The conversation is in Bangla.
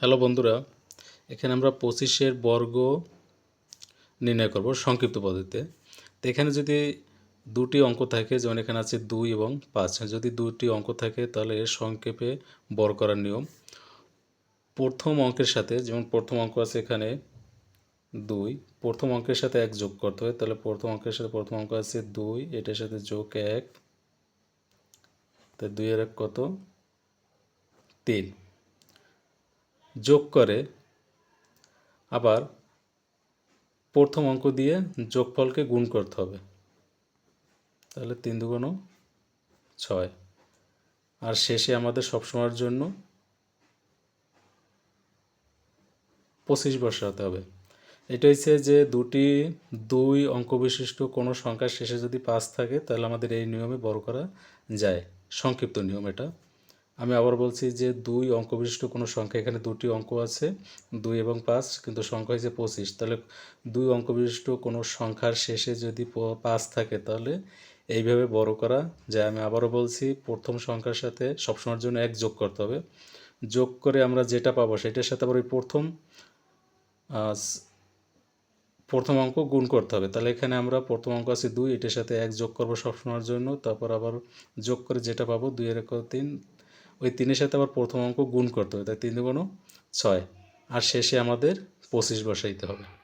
হ্যালো বন্ধুরা, এখানে আমরা পঁচিশের বর্গ নির্ণয় করব সংক্ষিপ্ত পদ্ধতিতে। তো এখানে যদি দুটি অঙ্ক থাকে, যেমন এখানে আছে দুই এবং পাঁচ, যদি দুটি অঙ্ক থাকে তাহলে সংক্ষেপে বর করার নিয়ম। প্রথম অঙ্কের সাথে, যেমন প্রথম অঙ্ক আছে এখানে দুই, প্রথম অঙ্কের সাথে এক যোগ করতে হয়, তাহলে প্রথম অঙ্কের সাথে প্রথম অঙ্ক আছে দুই, এটার সাথে যোগ এক তা দুইয়ের এক কত? তিন। যোগ করে আবার প্রথম অঙ্ক দিয়ে যোগফলকে গুণ করতে হবে। তাহলে তিন দুগুণ ছয়। আর শেষে আমাদের সবসময়ের জন্য পঁচিশ বসাতে হবে। এটা হচ্ছে যে দুটি দুই অঙ্ক বিশিষ্ট কোনো সংখ্যার শেষে যদি পাঁচ থাকে, তাহলে আমাদের এই নিয়মে বড় করা যায়। সংক্ষিপ্ত নিয়ম এটা। আমি আবার বলছি যে দুই অঙ্ক বিশিষ্ট কোনো সংখ্যা, এখানে দুটি অঙ্ক আছে, দুই এবং পাঁচ, কিন্তু সংখ্যা হয়েছে পঁচিশ। তাহলে দুই অঙ্ক বিশিষ্ট কোনো সংখ্যার শেষে যদি পাঁচ থাকে, তাহলে এইভাবে বড় করা যায়। আমি আবারও বলছি, প্রথম সংখ্যার সাথে সবসময়ের জন্য এক যোগ করতে হবে। যোগ করে আমরা যেটা পাবো, সেটার সাথে আবার ওই প্রথম প্রথম অঙ্ক গুণ করতে হবে। তাহলে এখানে আমরা প্রথম অঙ্ক আছে দুই, এটার সাথে এক যোগ করব সবসময়ের জন্য। তারপর আবার যোগ করে যেটা পাবো, দুই এর তিন ওই তিনের সাথে আবার প্রথম অঙ্ক গুণ করতে হবে, তাই তিন দুগুণ ছয়। আর শেষে আমাদের পঁচিশ বসাইতে হবে।